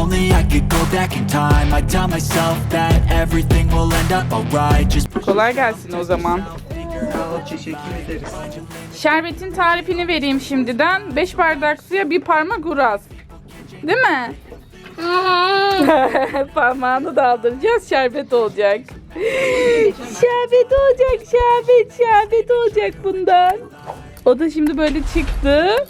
If only I could go back in time, I'd tell myself that everything will end up alright. Just Kolay gelsin o zaman. Sağ ol, teşekkür ederiz. Şerbetin tarifini vereyim şimdiden. 5 bardak suya bir parmak uraz. Değil mi? Parmağını daldıracağız şerbet olacak. şerbet olacak şerbet şerbet olacak bundan. O da şimdi böyle çıktı.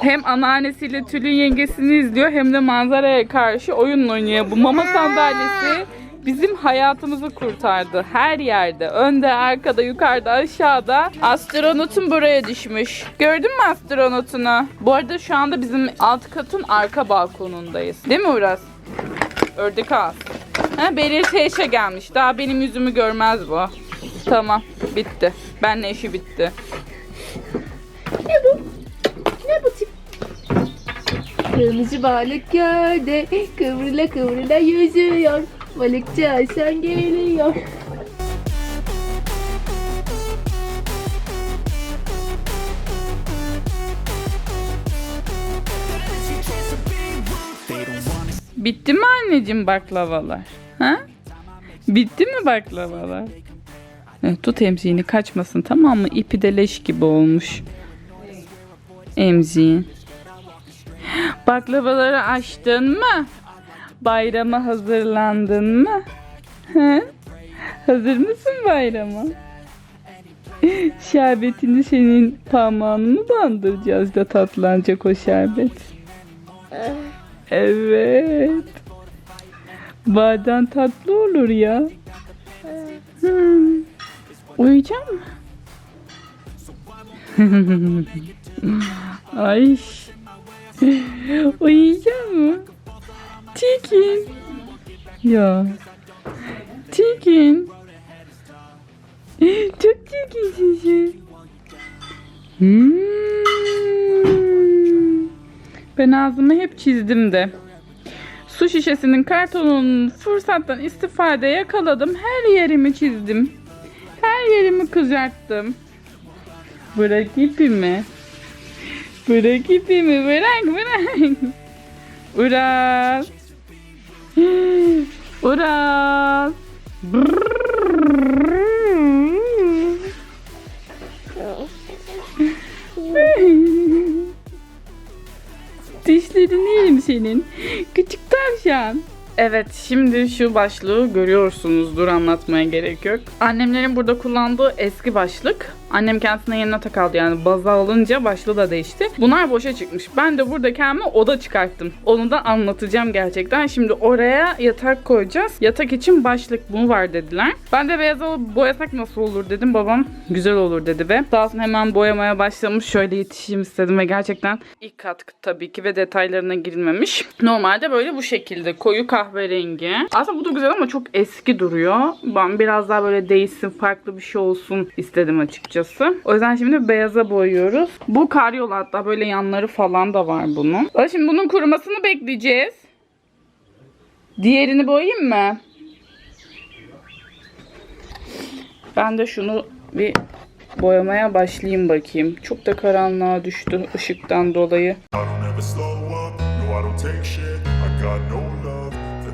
Hem anneannesiyle Tülin yengesini izliyor hem de manzaraya karşı oyun oynuyor. Bu mama sandalyesi bizim hayatımızı kurtardı. Her yerde. Önde, arkada, yukarıda, aşağıda. Astronotun buraya düşmüş. Gördün mü astronotunu? Bu arada şu anda bizim alt katın arka balkonundayız. Değil mi Uras? Ördek ağız. Ha, belirti gelmiş. Daha benim yüzümü görmez bu. Tamam. Bitti. Benle işi bitti. Ne bu? Ne bu tip? Kırmızı balık gölde kıvrıla kıvrıla yüzüyor. Balıkçı Hasan geliyor. Bitti mi anneciğim baklavalar? Ha? Bitti mi baklavalar? Evet, tut emziğini kaçmasın tamam mı? İpi de leş gibi olmuş. Emziğin. Baklavaları açtın mı? Bayrama hazırlandın mı? Ha? Hazır mısın bayrama? Şerbetini senin parmağını mı bandıracağız da tatlanacak o şerbet? Evet. Baden tatlı olur ya. Hmm. Uyuyacak mı? Ay. Uyuyacak mı? Tikin. Ya. Tikin. Çok çirkinsin sen. Hmm. Ben ağzımı hep çizdim de. Su şişesinin kartonunun fırsattan istifade yakaladım. Her yerimi çizdim. Her yerimi kızarttım. Bırak ipimi. Bırak ipimi. Bırak bırak. Uras. Uras. Dişlerin yerim senin. Küçük tavşan. Evet şimdi şu başlığı görüyorsunuzdur anlatmaya gerek yok. Annemlerin burada kullandığı eski başlık. Annem kendisine yeni yatak aldı yani baza alınca başlığı da değişti. Bunlar boşa çıkmış. Ben de burada kendime oda çıkarttım. Onu da anlatacağım gerçekten. Şimdi oraya yatak koyacağız. Yatak için başlık bu var dediler. Ben de beyaz alıp boyasak nasıl olur dedim. Babam güzel olur dedi ve sağ olsun hemen boyamaya başlamış. Şöyle yetişeyim istedim ve gerçekten ilk katkı tabii ki ve detaylarına girilmemiş. Normalde böyle bu şekilde koyu kahverengi. Aslında bu da güzel ama çok eski duruyor. Ben biraz daha böyle değişsin farklı bir şey olsun istedim açıkçası. O yüzden şimdi beyaza boyuyoruz. Bu karyol hatta böyle yanları falan da var bunun. Şimdi bunun kurumasını bekleyeceğiz. Diğerini boyayayım mı? Ben de şunu bir boyamaya başlayayım bakayım. Çok da karanlığa düştü ışıktan dolayı. I don't ever slow up, no I don't take shit I got no love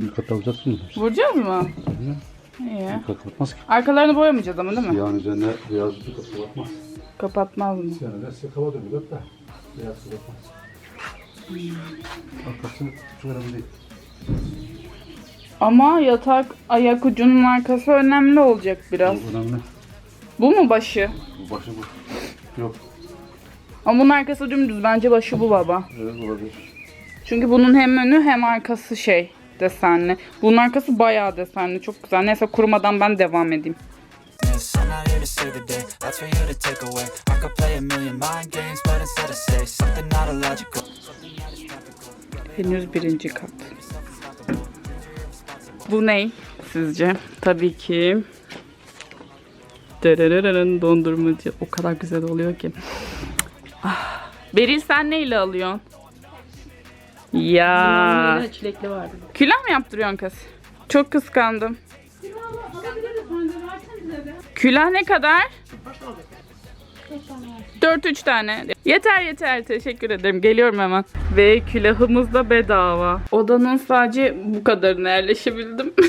Bir kat alacaksın mı? Vuracağız mı? İyi. Bir kat ki. Arkalarını boyamayacağız ama değil mi? Yağın üzerine beyaz bir kat kapatmaz. Kapatmaz mı? Yani de sıkı hava dönüyor da beyaz kapatmaz. Arkasını çok önemli değil. Ama yatak ayak ucunun arkası önemli olacak biraz. Bu önemli. Bu mu başı? Bu başı bu. Yok. Ama bunun arkası dümdüz. Bence başı bu baba. Evet olabilir. Çünkü bunun hem önü hem arkası şey desenli. Bunun arkası bayağı desenli. Çok güzel. Neyse kurumadan ben devam edeyim. Henüz birinci kat. Bu ne sizce? Tabii ki Dırırırırın dondurmacı. O kadar güzel oluyor ki. Ah. Beril sen neyle alıyorsun? Ya. çilekli vardı. Külah mı yaptırıyorsun kız? Çok kıskandım. Külah ne kadar? 4-3 tane. Yeter yeter teşekkür ederim. Geliyorum hemen. Ve külahımız da bedava. Odanın sadece bu kadarına yerleşebildim.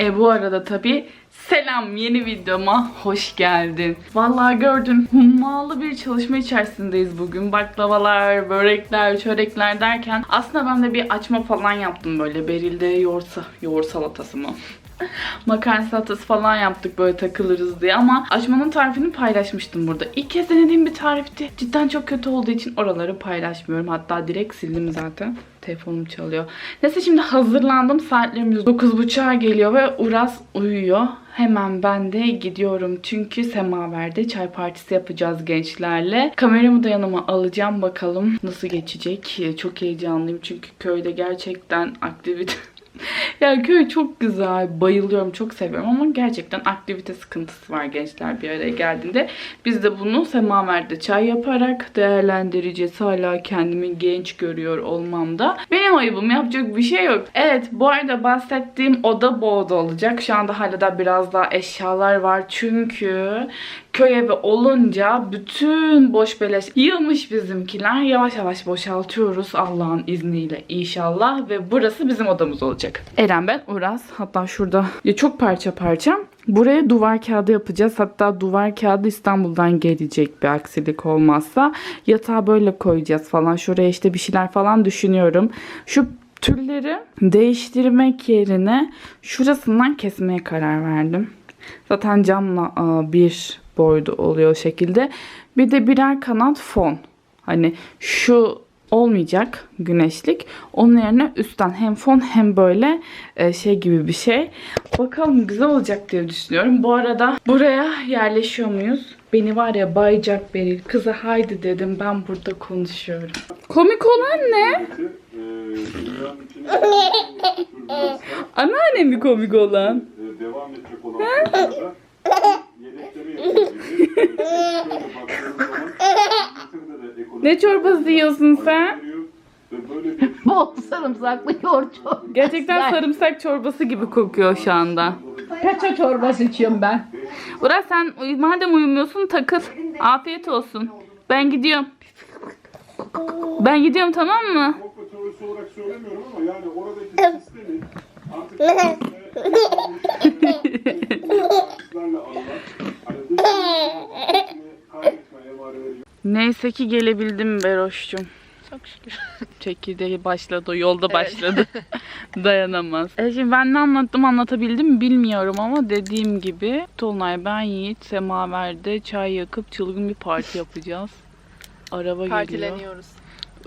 e bu arada tabii Selam yeni videoma hoş geldin. Vallahi gördün hummalı bir çalışma içerisindeyiz bugün. Baklavalar, börekler, çörekler derken aslında ben de bir açma falan yaptım böyle. Beril'de yoğursa, yoğurt salatası mı? Makarna salatası falan yaptık böyle takılırız diye ama açmanın tarifini paylaşmıştım burada. İlk kez denediğim bir tarifti. Cidden çok kötü olduğu için oraları paylaşmıyorum. Hatta direkt sildim zaten. Telefonum çalıyor. Neyse şimdi hazırlandım. Saatlerimiz 9.30'a geliyor ve Uras uyuyor. Hemen ben de gidiyorum. Çünkü Semaver'de çay partisi yapacağız gençlerle. Kameramı da yanıma alacağım. Bakalım nasıl geçecek. Çok heyecanlıyım çünkü köyde gerçekten aktivite ya köy çok güzel. Bayılıyorum. Çok seviyorum ama gerçekten aktivite sıkıntısı var gençler bir araya geldiğinde. Biz de bunu semaverde çay yaparak değerlendireceğiz. Hala kendimi genç görüyor olmamda. Benim ayıbım yapacak bir şey yok. Evet bu arada bahsettiğim oda bu oda olacak. Şu anda hala da biraz daha eşyalar var. Çünkü köy evi olunca bütün boş beleş yığılmış bizimkiler. Yavaş yavaş boşaltıyoruz Allah'ın izniyle inşallah ve burası bizim odamız olacak. Eren ben Uras hatta şurada ya çok parça parça Buraya duvar kağıdı yapacağız. Hatta duvar kağıdı İstanbul'dan gelecek bir aksilik olmazsa. Yatağı böyle koyacağız falan. Şuraya işte bir şeyler falan düşünüyorum. Şu türleri değiştirmek yerine şurasından kesmeye karar verdim. Zaten camla bir boyda oluyor o şekilde. Bir de birer kanat fon. Hani şu olmayacak güneşlik. Onun yerine üstten hem fon hem böyle e, şey gibi bir şey. Bakalım güzel olacak diye düşünüyorum. Bu arada buraya yerleşiyor muyuz? Beni var ya bayacak Beril. Kıza haydi dedim ben burada konuşuyorum. Komik olan ne? Anneanne mi komik olan? devam edecek olan Ne çorbası yiyorsun sen? Bol sarımsaklı yoğurt çorbası. Gerçekten sarımsak çorbası gibi kokuyor şu anda. Peçe çorbası içiyorum ben. Uras sen madem uyumuyorsun takıl. Afiyet olsun. Ben gidiyorum. Ben gidiyorum tamam mı? teorisi olarak söylemiyorum ama yani oradaki sistemi artık Neyse ki gelebildim Beroş'cum. Çok şükür. Çekirdeği başladı, yolda başladı. Dayanamaz. E şimdi ben ne anlattım anlatabildim mi bilmiyorum ama dediğim gibi Tolunay ben Yiğit Semaver'de çay yakıp çılgın bir parti yapacağız. Araba geliyor. Partileniyoruz.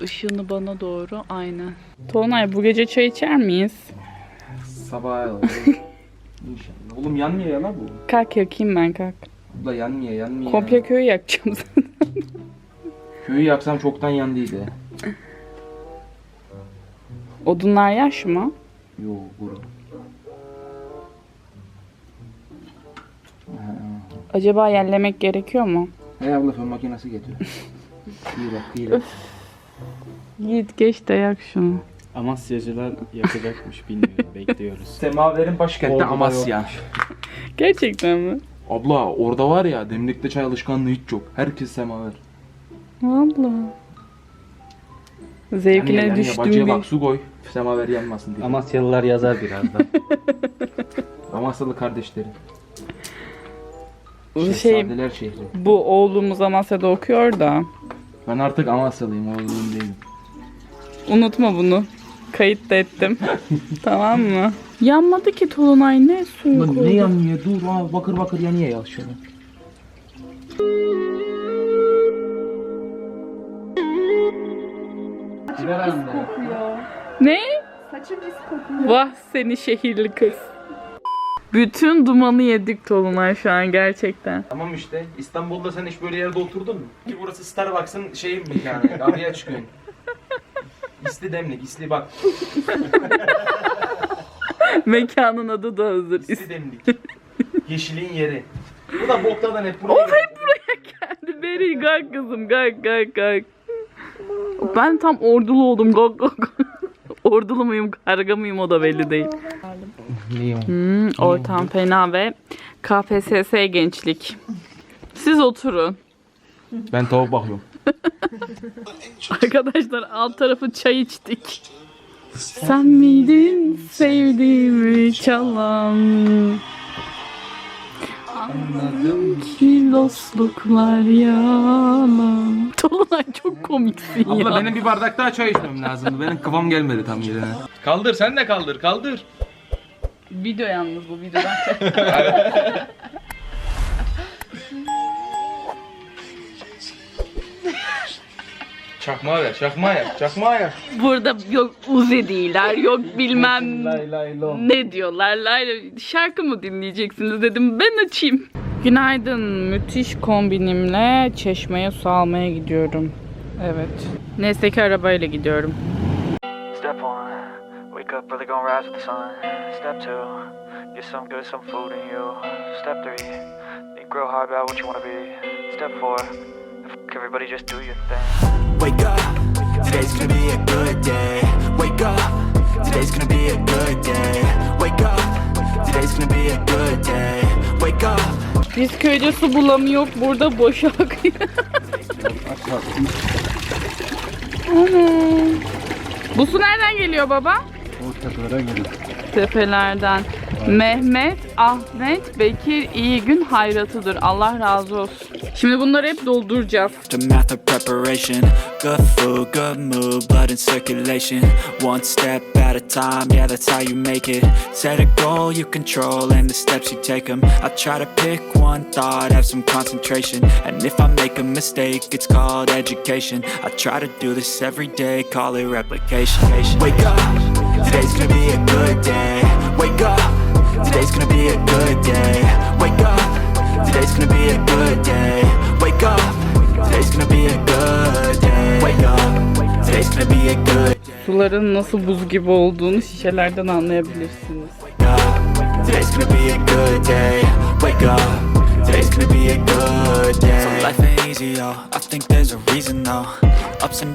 Işığını bana doğru aynen. Tolunay bu gece çay içer miyiz? Sabah İnşallah. Oğlum yanmıyor ya bu. Kalk yakayım ben kalk. Abla yanmıyor yanmıyor. Komple köyü yakacağım zaten. Köyü yaksam çoktan yandıydı. Odunlar yaş mı? Yo kuru. Acaba yerlemek gerekiyor mu? Hey abla fön makinesi getir. iyi bak iyi bak. Yiğit geç de yak şunu. Amasyacılar yakacakmış bilmiyorum bekliyoruz. Semaverin başkenti Orada da Amasya. Gerçekten mi? Abla orada var ya demlikte çay alışkanlığı hiç yok. Herkes semaver. Valla. Zevkine Yani, düştüm bir. bak su koy. Semaver yanmasın diye. Amasyalılar yazar birazdan. Amasyalı kardeşleri. Bu şey, şehri. bu oğlumuz Amasya'da okuyor da. Ben artık Amasyalıyım oğlum değilim. Unutma bunu. Kayıt da ettim. tamam mı? Yanmadı ki Tolunay ne suyu Lan koydu? ne yanmıyor? Dur bakır bakır yanıyor ya şöyle. Ne? Saçım pis kokuyor. Vah seni şehirli kız. Bütün dumanı yedik Tolunay şu an gerçekten. Tamam işte İstanbul'da sen hiç böyle yerde oturdun mu? Ki burası Starbucks'ın şeyi mi yani? Kapıya çıkıyorsun. İsli demlik, isli bak. Mekanın adı da hazır. İsli demlik. Yeşilin yeri. Bu da boktadan hep buraya hep Hadi Beri kalk kızım kalk kalk kalk. Ben tam ordulu oldum kalk kalk. Ordulu muyum karga mıyım o da belli değil. Hmm, ortam fena ve KPSS gençlik. Siz oturun. Ben tavuk bakıyorum. Arkadaşlar alt tarafı çay içtik. Sen miydin sevdiğimi çalan? Anladım ki dostluklar yalan. Tolunay çok komiksin ya. Abla benim bir bardak daha çay içmem lazımdı. Benim kıvam gelmedi tam yerine. Kaldır sen de kaldır kaldır. Video yalnız bu videodan. Çakmağı ver çakmağı yak çakmağı yak. Burada yok uzi değiller, yok bilmem Lay lay lo. ne diyorlar. Lay, şarkı mı dinleyeceksiniz dedim ben açayım. Günaydın. Müthiş kombinimle çeşmeye su almaya gidiyorum. Evet. Neyse ki arabayla gidiyorum. Step one, wake up early, gonna rise with the sun. Step two, get some good, some food in you. Step three, think real hard about what you wanna be. Step four, everybody just do your thing. Wake up, today's gonna be a good day. Wake up, today's gonna be a good day. Wake up, today's gonna be a good day. Wake up. Biz köyde su bulamıyor, burada boşa akıyor. Ana. Bu su nereden geliyor baba? Tepelerden. Mehmet, Ahmet, Bekir iyi gün hayratıdır. Allah razı olsun. Şimdi math or preparation, good food, good mood, blood in circulation. One step at a time, yeah, that's how you make it. Set a goal you control and the steps you take them. I try to pick one thought, have some concentration. And if I make a mistake, it's called education. I try to do this every day, call it replication. Wake up, today's gonna be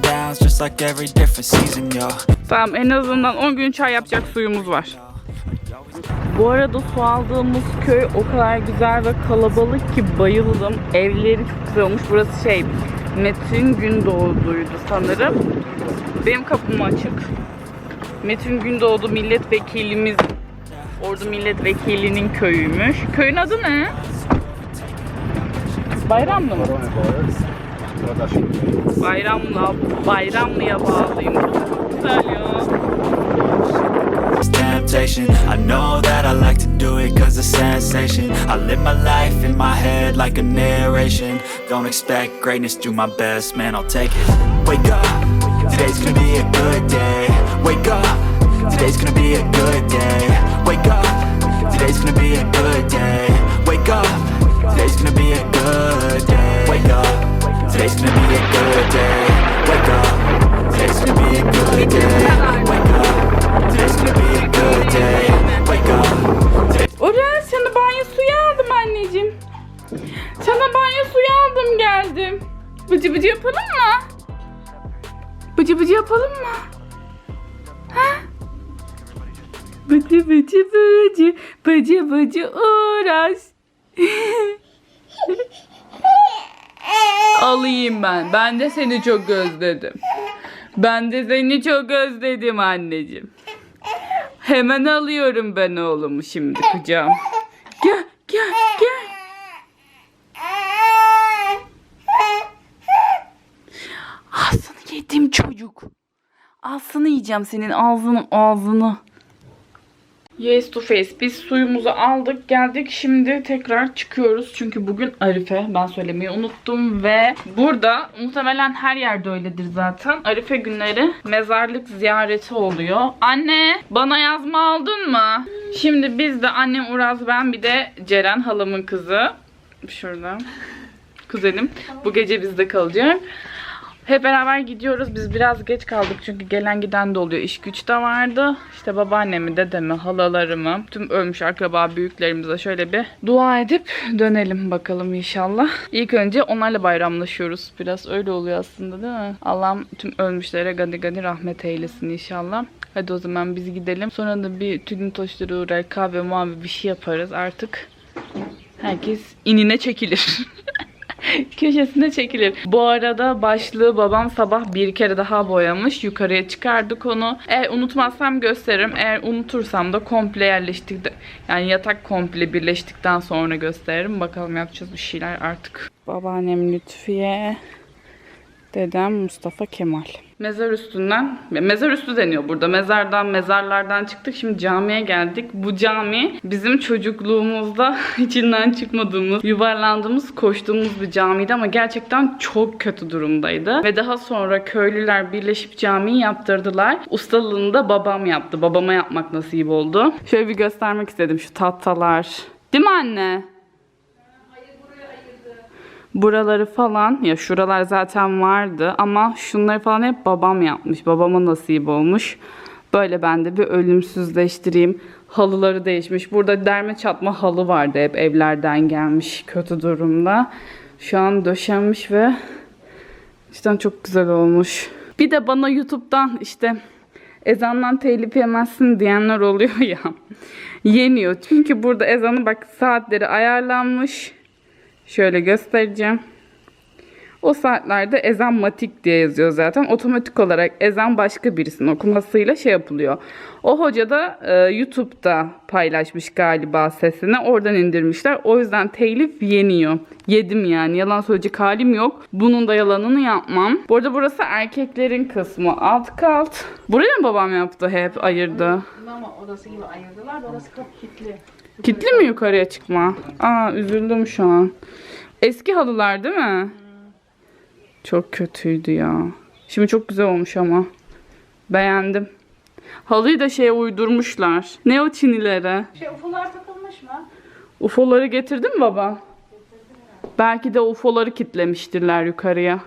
downs, just like every different season, yo. Tamam en azından 10 gün çay yapacak suyumuz var. Bu arada su aldığımız köy o kadar güzel ve kalabalık ki bayıldım. Evleri çok güzel olmuş. Burası şey Metin Gündoğdu'ydu sanırım. Benim kapım açık. Metin Gündoğdu milletvekilimiz Ordu milletvekilinin köyüymüş. Köyün adı ne? Bayramlı mı? Bayramlı, Bayramlı'ya bağlıyım. Güzel ya. Temptation. I know that I like to do it cause it's sensation. I live my life in my head like a narration. Don't expect greatness, do my best, man, I'll take it. Wake up, Today's gonna be a good day. Wake up. Today's gonna be a good day. Wake up. Today's gonna be a good day. Wake up. Today's gonna be a good day. Wake up. Today's gonna be a good day. Wake up. Today's gonna be a good day. Wake up. Today's gonna be a good day. Wake up. Orhan sana banyo suyu aldım anneciğim. Sana banyo suyu aldım geldim. Bıcı bıcı yapalım mı? Bıcı bıcı yapalım mı? Ha? Bıcı bıcı bıcı, bıcı bıcı uğraş. Alayım ben. Ben de seni çok özledim. Ben de seni çok özledim anneciğim. Hemen alıyorum ben oğlumu şimdi kucağıma. Gel, gel, gel. Ağzını yedim çocuk. Ağzını yiyeceğim senin ağzını ağzını. Yes to face. Biz suyumuzu aldık geldik. Şimdi tekrar çıkıyoruz. Çünkü bugün Arife. Ben söylemeyi unuttum. Ve burada muhtemelen her yerde öyledir zaten. Arife günleri mezarlık ziyareti oluyor. Anne bana yazma aldın mı? Şimdi biz de annem Uraz ben bir de Ceren halamın kızı. Şurada. Kuzenim. Bu gece bizde kalacak. Hep beraber gidiyoruz. Biz biraz geç kaldık çünkü gelen giden de oluyor. İş güç de vardı. İşte babaannemi, dedemi, halalarımı, tüm ölmüş akraba büyüklerimize şöyle bir dua edip dönelim bakalım inşallah. İlk önce onlarla bayramlaşıyoruz. Biraz öyle oluyor aslında değil mi? Allah'ım tüm ölmüşlere gani gani rahmet eylesin inşallah. Hadi o zaman biz gidelim. Sonra da bir tüdün toşları uğrar kahve muhabbet bir şey yaparız artık. Herkes inine çekilir. köşesine çekilir. Bu arada başlığı babam sabah bir kere daha boyamış. Yukarıya çıkardık onu. Eğer unutmazsam gösteririm. Eğer unutursam da komple yerleştik. Yani yatak komple birleştikten sonra gösteririm. Bakalım yapacağız bir şeyler artık. Babaannem Lütfiye. Dedem Mustafa Kemal. Mezar üstünden, mezar üstü deniyor burada. Mezardan, mezarlardan çıktık. Şimdi camiye geldik. Bu cami bizim çocukluğumuzda içinden çıkmadığımız, yuvarlandığımız, koştuğumuz bir camiydi ama gerçekten çok kötü durumdaydı. Ve daha sonra köylüler birleşip camiyi yaptırdılar. Ustalığını da babam yaptı. Babama yapmak nasip oldu. Şöyle bir göstermek istedim şu tahtalar. Değil mi anne? Buraları falan ya şuralar zaten vardı ama şunları falan hep babam yapmış. Babama nasip olmuş. Böyle ben de bir ölümsüzleştireyim. Halıları değişmiş. Burada derme çatma halı vardı hep evlerden gelmiş kötü durumda. Şu an döşenmiş ve cidden çok güzel olmuş. Bir de bana YouTube'dan işte ezandan telif yemezsin diyenler oluyor ya. Yeniyor. Çünkü burada ezanı bak saatleri ayarlanmış. Şöyle göstereceğim. O saatlerde ezan matik diye yazıyor zaten. Otomatik olarak ezan başka birisinin okumasıyla şey yapılıyor. O hoca da e, YouTube'da paylaşmış galiba sesini. Oradan indirmişler. O yüzden telif yeniyor. Yedim yani. Yalan söyleyecek halim yok. Bunun da yalanını yapmam. Bu arada burası erkeklerin kısmı. Alt kat. Buraya mı babam yaptı hep ayırdı? Mama odası gibi ayırdılar da orası kapı kilitli. Kitli mi yukarıya çıkma? Aa üzüldüm şu an. Eski halılar değil mi? Çok kötüydü ya. Şimdi çok güzel olmuş ama. Beğendim. Halıyı da şeye uydurmuşlar. Ne o çinilere? Şey ufular takılmış mı? UFO'ları getirdin mi baba? Belki de UFO'ları kitlemiştirler yukarıya.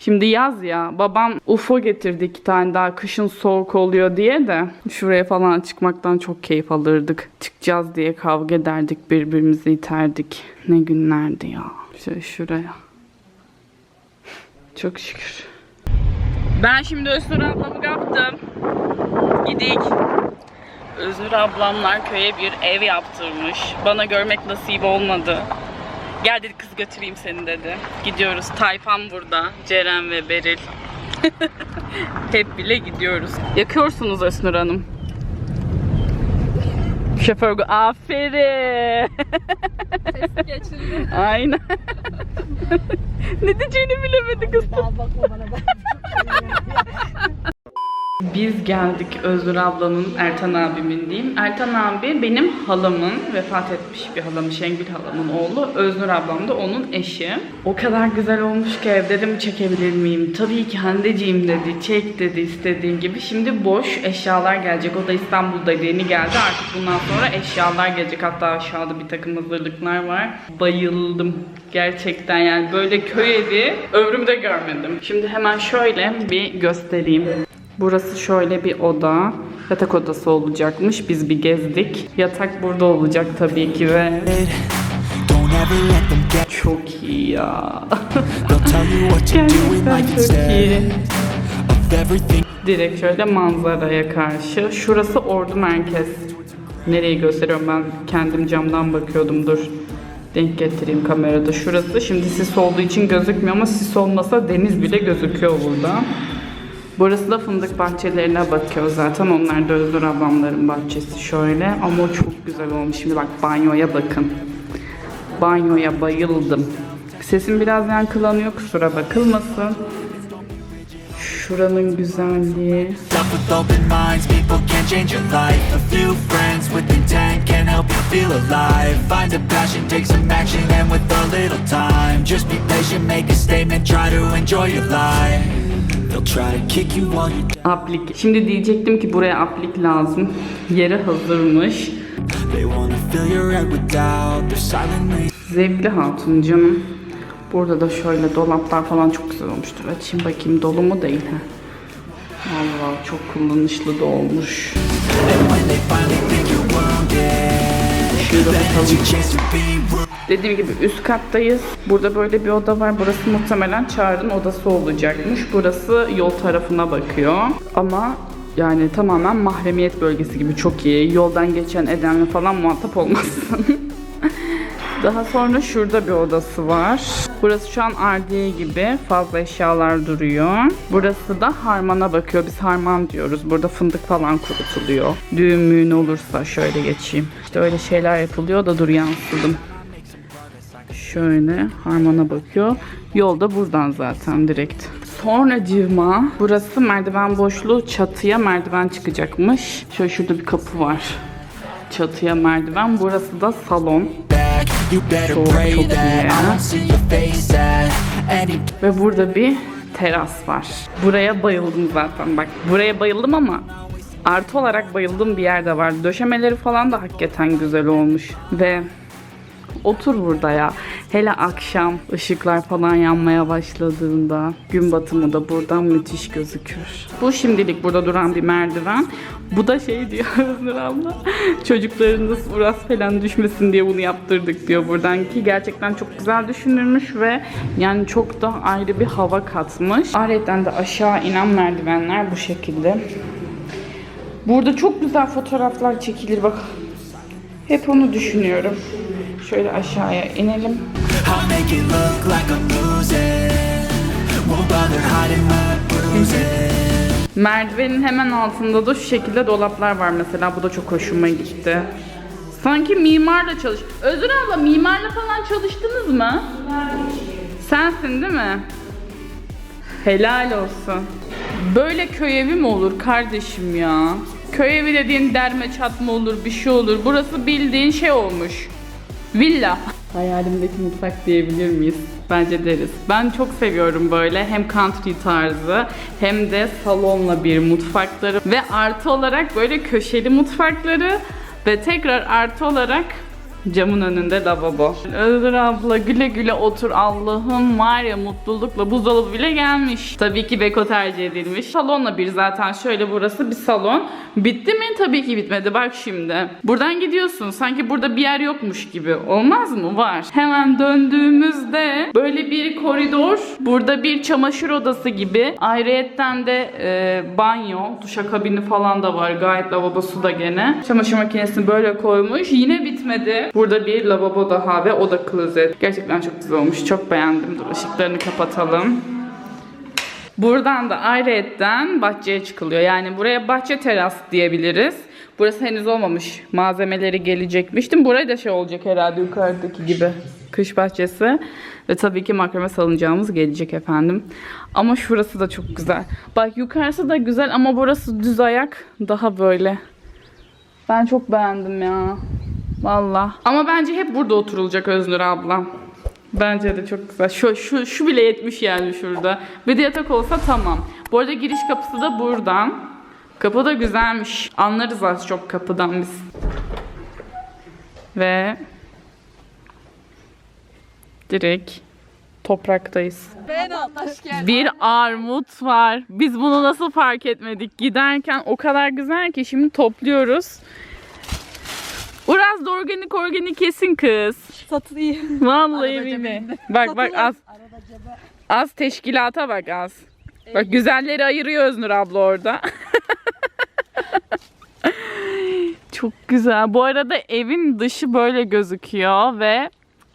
Şimdi yaz ya. Babam UFO getirdi iki tane daha kışın soğuk oluyor diye de şuraya falan çıkmaktan çok keyif alırdık. Çıkacağız diye kavga ederdik birbirimizi iterdik. Ne günlerdi ya. Şöyle şuraya. Çok şükür. Ben şimdi Özgür ablamı kaptım. Gidik. Özgür ablamlar köye bir ev yaptırmış. Bana görmek nasip olmadı. Gel dedi kız götüreyim seni dedi. Gidiyoruz. Tayfan burada. Ceren ve Beril. Hep bile gidiyoruz. Yakıyorsunuz Öznur Hanım. Şoför aferin. Aynen. ne diyeceğini bilemedi kız. Biz geldik Özgür ablanın, Ertan abimin diyeyim. Ertan abi benim halamın, vefat etmiş bir halamın, Şengül halamın oğlu. Özgür ablam da onun eşi. O kadar güzel olmuş ki ev dedim çekebilir miyim? Tabii ki Handeciğim dedi, çek dedi istediğin gibi. Şimdi boş eşyalar gelecek. O da İstanbul'da yeni geldi. Artık bundan sonra eşyalar gelecek. Hatta aşağıda bir takım hazırlıklar var. Bayıldım. Gerçekten yani böyle köy evi ömrümde görmedim. Şimdi hemen şöyle bir göstereyim. Burası şöyle bir oda. Yatak odası olacakmış. Biz bir gezdik. Yatak burada olacak tabii ki ve Çok iyi ya. Gerçekten çok iyi. Direkt şöyle manzaraya karşı. Şurası Ordu Merkez. Nereyi gösteriyorum ben kendim camdan bakıyordum dur. Denk getireyim kamerada. Şurası şimdi sis olduğu için gözükmüyor ama sis olmasa deniz bile gözüküyor burada. Burası da fındık bahçelerine bakıyor zaten. Onlar da Özgür ablamların bahçesi şöyle. Ama çok güzel olmuş. Şimdi bak banyoya bakın. Banyoya bayıldım. Sesim biraz yankılanıyor kusura bakılmasın. Şuranın güzelliği. Aplik. Şimdi diyecektim ki buraya aplik lazım. Yeri hazırmış. Zevkli hatun canım. Burada da şöyle dolaplar falan çok güzel olmuştur. Açayım bakayım dolu mu değil ha. Vallahi çok kullanışlı da olmuş. Şurada bakalım. Dediğim gibi üst kattayız. Burada böyle bir oda var. Burası muhtemelen Çağrı'nın odası olacakmış. Burası yol tarafına bakıyor. Ama yani tamamen mahremiyet bölgesi gibi çok iyi. Yoldan geçen edenle falan muhatap olmazsın. Daha sonra şurada bir odası var. Burası şu an ardiye gibi fazla eşyalar duruyor. Burası da harmana bakıyor. Biz harman diyoruz. Burada fındık falan kurutuluyor. Düğün müğün olursa şöyle geçeyim. İşte öyle şeyler yapılıyor da dur yansıdım. Şöyle harmana bakıyor. Yol da buradan zaten direkt. Sonra cıvma. Burası merdiven boşluğu. Çatıya merdiven çıkacakmış. Şöyle şurada bir kapı var. Çatıya merdiven. Burası da salon. better Çok, iyi Ve burada bir teras var. Buraya bayıldım zaten. Bak buraya bayıldım ama artı olarak bayıldığım bir yerde var. Döşemeleri falan da hakikaten güzel olmuş. Ve otur burada ya. Hele akşam ışıklar falan yanmaya başladığında gün batımı da buradan müthiş gözükür. Bu şimdilik burada duran bir merdiven. Bu da şey diyor Öznur abla. Çocuklarınız uras falan düşmesin diye bunu yaptırdık diyor buradan ki gerçekten çok güzel düşünülmüş ve yani çok da ayrı bir hava katmış. Ayrıca de aşağı inen merdivenler bu şekilde. Burada çok güzel fotoğraflar çekilir bak. Hep onu düşünüyorum. Şöyle aşağıya inelim. Merdivenin hemen altında da şu şekilde dolaplar var mesela. Bu da çok hoşuma gitti. Sanki mimarla çalış. Özür abla mimarla falan çalıştınız mı? Sensin değil mi? Helal olsun. Böyle köy evi mi olur kardeşim ya? Köy evi dediğin derme çatma olur, bir şey olur. Burası bildiğin şey olmuş. Villa. Hayalimdeki mutfak diyebilir miyiz? Bence deriz. Ben çok seviyorum böyle hem country tarzı hem de salonla bir mutfakları ve artı olarak böyle köşeli mutfakları ve tekrar artı olarak camın önünde lavabo. Özür abla güle güle otur Allah'ım var ya mutlulukla buzdolabı bile gelmiş. Tabii ki Beko tercih edilmiş. Salonla bir zaten şöyle burası bir salon. Bitti mi? Tabii ki bitmedi. Bak şimdi. Buradan gidiyorsun. Sanki burada bir yer yokmuş gibi. Olmaz mı? Var. Hemen döndüğümüzde böyle bir koridor. Burada bir çamaşır odası gibi. Ayrıyetten de e, banyo, duşakabini falan da var. Gayet lavabosu da gene. Çamaşır makinesini böyle koymuş. Yine bitmedi. Burada bir lavabo daha ve o da klozet. Gerçekten çok güzel olmuş. Çok beğendim. Dur ışıklarını kapatalım. Buradan da ayrıyetten bahçeye çıkılıyor. Yani buraya bahçe teras diyebiliriz. Burası henüz olmamış. Malzemeleri gelecekmiş. Değil mi? Buraya da şey olacak herhalde yukarıdaki gibi. Kış bahçesi. Ve tabii ki makrame salıncağımız gelecek efendim. Ama şurası da çok güzel. Bak yukarısı da güzel ama burası düz ayak. Daha böyle. Ben çok beğendim ya. Valla. Ama bence hep burada oturulacak Öznur ablam. Bence de çok güzel. Şu, şu, şu bile yetmiş yani şurada. Bir de yatak olsa tamam. Bu arada giriş kapısı da buradan. Kapı da güzelmiş. Anlarız az çok kapıdan biz. Ve direkt topraktayız. Bir armut var. Biz bunu nasıl fark etmedik? Giderken o kadar güzel ki şimdi topluyoruz. Uraz da organik organik kesin kız. Satayım. Vallahi billahi. Bak bak az. Az teşkilata bak az. Bak güzelleri ayırıyor Öznur abla orada. Çok güzel. Bu arada evin dışı böyle gözüküyor ve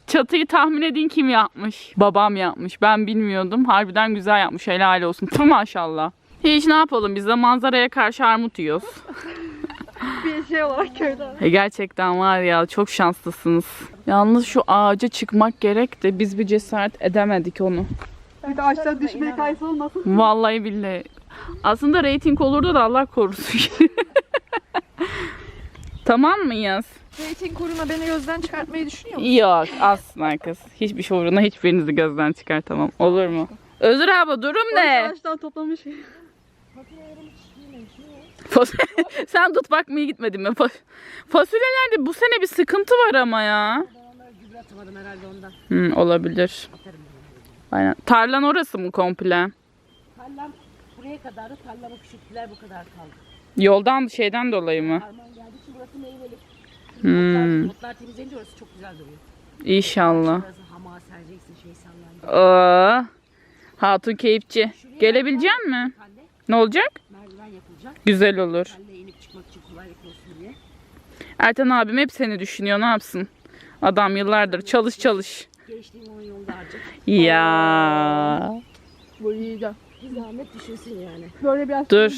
çatıyı tahmin edin kim yapmış? Babam yapmış. Ben bilmiyordum. Harbiden güzel yapmış. Helal olsun. Tüm maşallah. Hiç ne yapalım biz de manzaraya karşı armut yiyoruz. Bir şey olarak köyde. E gerçekten var ya çok şanslısınız. Yalnız şu ağaca çıkmak gerek de biz bir cesaret edemedik onu. Bir de ağaçtan düşmeye kaysa olmasın. Vallahi billahi. Aslında reyting olurdu da Allah korusun. tamam mıyız? Reyting kuruna beni gözden çıkartmayı düşünüyor musun? Yok asla kız. Hiçbir şey uğruna hiçbirinizi gözden çıkartamam. Olur mu? Özür abi durum ne? Ağaçtan toplamış. Fas- Sen tut bakmaya gitmedin mi? Fa- Fasulyelerde bu sene bir sıkıntı var ama ya. Atamadım herhalde ondan. Hmm, olabilir. Aynen. Tarlan orası mı komple? Tarlam buraya kadar da tarlama küçülttüler bu kadar kaldı. Yoldan şeyden dolayı mı? Harman geldiği için burası meyveli. Hmm, Otlar temizlenince orası çok güzel duruyor. inşallah. Burası hama sereceksin şey sallanacak. Aa, hatun keyifçi. Gelebilecek mi? Ne olacak? Güzel olur. Kalle inip çıkmak için kolaylık olsun diye. Ertan abim hep seni düşünüyor. Ne yapsın? Adam yıllardır çalış çalış. Gençliğim onun yolda harcak. Ya. Bu iyi de. Bir zahmet düşünsün yani. Böyle biraz Dur.